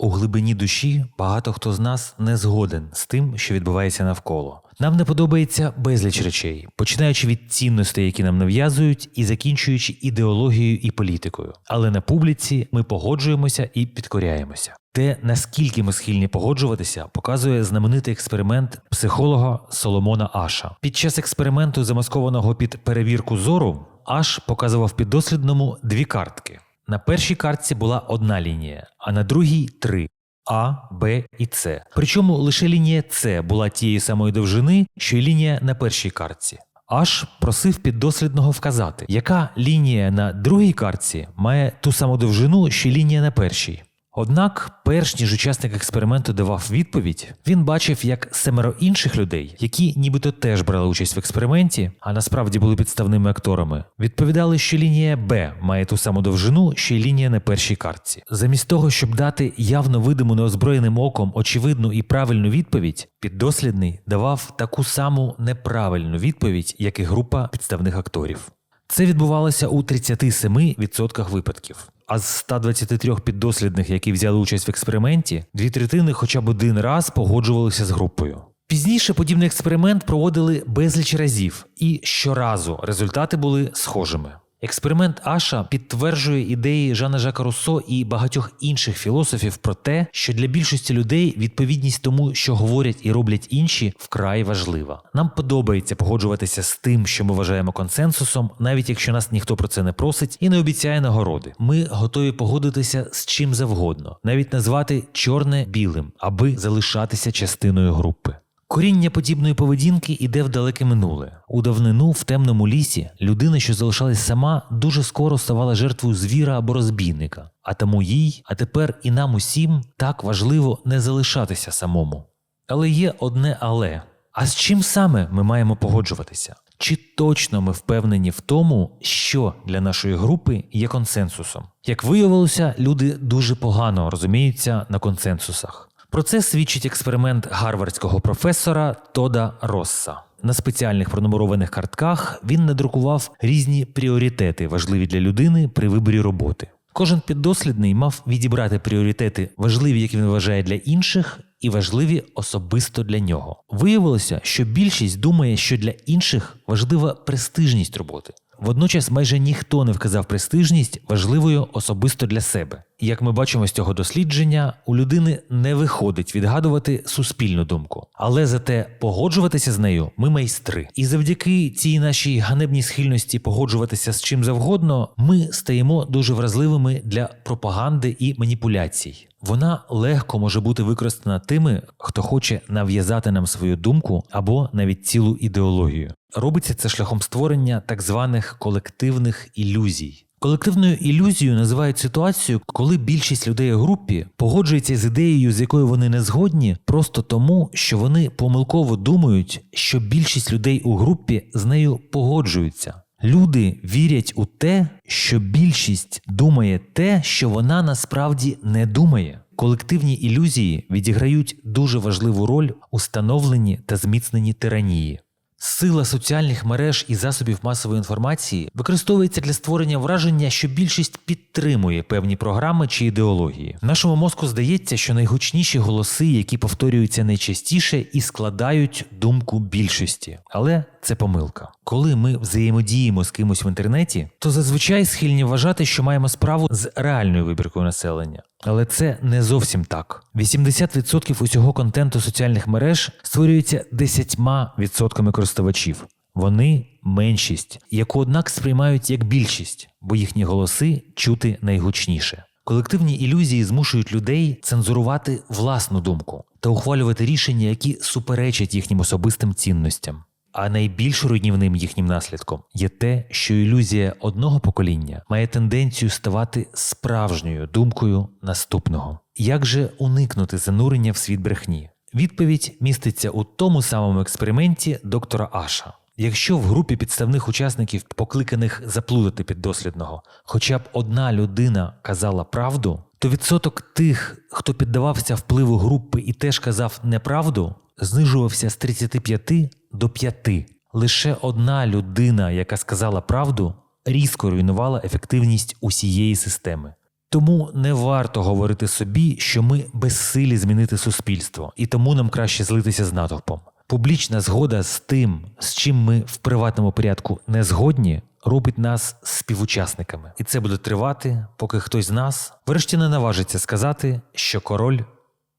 у глибині душі багато хто з нас не згоден з тим, що відбувається навколо. Нам не подобається безліч речей, починаючи від цінностей, які нам нав'язують, і закінчуючи ідеологією і політикою. Але на публіці ми погоджуємося і підкоряємося. Те, наскільки ми схильні погоджуватися, показує знаменитий експеримент психолога Соломона Аша. Під час експерименту, замаскованого під перевірку зору, Аш показував піддослідному дві картки. На першій картці була одна лінія, а на другій три. А, Б і С. Причому лише лінія С була тієї самої довжини, що й лінія на першій картці. Аж просив піддослідного вказати, яка лінія на другій картці має ту саму довжину, що й лінія на першій. Однак, перш ніж учасник експерименту давав відповідь, він бачив, як семеро інших людей, які нібито теж брали участь в експерименті, а насправді були підставними акторами, відповідали, що лінія Б має ту саму довжину, що й лінія на першій картці. Замість того, щоб дати явно видиму неозброєним оком очевидну і правильну відповідь, піддослідний давав таку саму неправильну відповідь, як і група підставних акторів. Це відбувалося у 37% випадків. А з 123 піддослідних, які взяли участь в експерименті, дві третини хоча б один раз погоджувалися з групою. Пізніше подібний експеримент проводили безліч разів, і щоразу результати були схожими. Експеримент Аша підтверджує ідеї Жана Жака Руссо і багатьох інших філософів про те, що для більшості людей відповідність тому, що говорять і роблять інші, вкрай важлива. Нам подобається погоджуватися з тим, що ми вважаємо консенсусом, навіть якщо нас ніхто про це не просить і не обіцяє нагороди. Ми готові погодитися з чим завгодно, навіть назвати чорне білим, аби залишатися частиною групи. Коріння подібної поведінки іде в далеке минуле. У давнину в темному лісі людина, що залишалась сама, дуже скоро ставала жертвою звіра або розбійника. А тому їй, а тепер і нам усім так важливо не залишатися самому. Але є одне але. А з чим саме ми маємо погоджуватися? Чи точно ми впевнені в тому, що для нашої групи є консенсусом? Як виявилося, люди дуже погано розуміються на консенсусах. Про це свідчить експеримент гарвардського професора Тода Росса. На спеціальних пронумерованих картках він надрукував різні пріоритети, важливі для людини при виборі роботи. Кожен піддослідний мав відібрати пріоритети, важливі, як він вважає для інших, і важливі особисто для нього. Виявилося, що більшість думає, що для інших важлива престижність роботи. Водночас майже ніхто не вказав престижність важливою особисто для себе. Як ми бачимо з цього дослідження, у людини не виходить відгадувати суспільну думку, але зате погоджуватися з нею ми майстри. І завдяки цій нашій ганебній схильності погоджуватися з чим завгодно, ми стаємо дуже вразливими для пропаганди і маніпуляцій. Вона легко може бути використана тими, хто хоче нав'язати нам свою думку або навіть цілу ідеологію. Робиться це шляхом створення так званих колективних ілюзій. Колективною ілюзією називають ситуацію, коли більшість людей у групі погоджується з ідеєю, з якою вони не згодні, просто тому, що вони помилково думають, що більшість людей у групі з нею погоджуються. Люди вірять у те, що більшість думає те, що вона насправді не думає. Колективні ілюзії відіграють дуже важливу роль у становленні та зміцненні тиранії. Сила соціальних мереж і засобів масової інформації використовується для створення враження, що більшість підтримує певні програми чи ідеології. Нашому мозку здається, що найгучніші голоси, які повторюються найчастіше і складають думку більшості, але це помилка. Коли ми взаємодіємо з кимось в інтернеті, то зазвичай схильні вважати, що маємо справу з реальною вибіркою населення. Але це не зовсім так. 80% усього контенту соціальних мереж створюється 10% користувачів. Вони меншість, яку однак сприймають як більшість, бо їхні голоси чути найгучніше. Колективні ілюзії змушують людей цензурувати власну думку та ухвалювати рішення, які суперечать їхнім особистим цінностям. А найбільш руйнівним їхнім наслідком є те, що ілюзія одного покоління має тенденцію ставати справжньою думкою наступного. Як же уникнути занурення в світ брехні? Відповідь міститься у тому самому експерименті доктора Аша. Якщо в групі підставних учасників, покликаних заплутати піддослідного, хоча б одна людина казала правду, то відсоток тих, хто піддавався впливу групи і теж казав неправду, знижувався з 35 до 5. Лише одна людина, яка сказала правду, різко руйнувала ефективність усієї системи. Тому не варто говорити собі, що ми безсилі змінити суспільство, і тому нам краще злитися з натовпом. Публічна згода з тим, з чим ми в приватному порядку не згодні, робить нас співучасниками, і це буде тривати, поки хтось з нас врешті не наважиться сказати, що король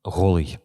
голий.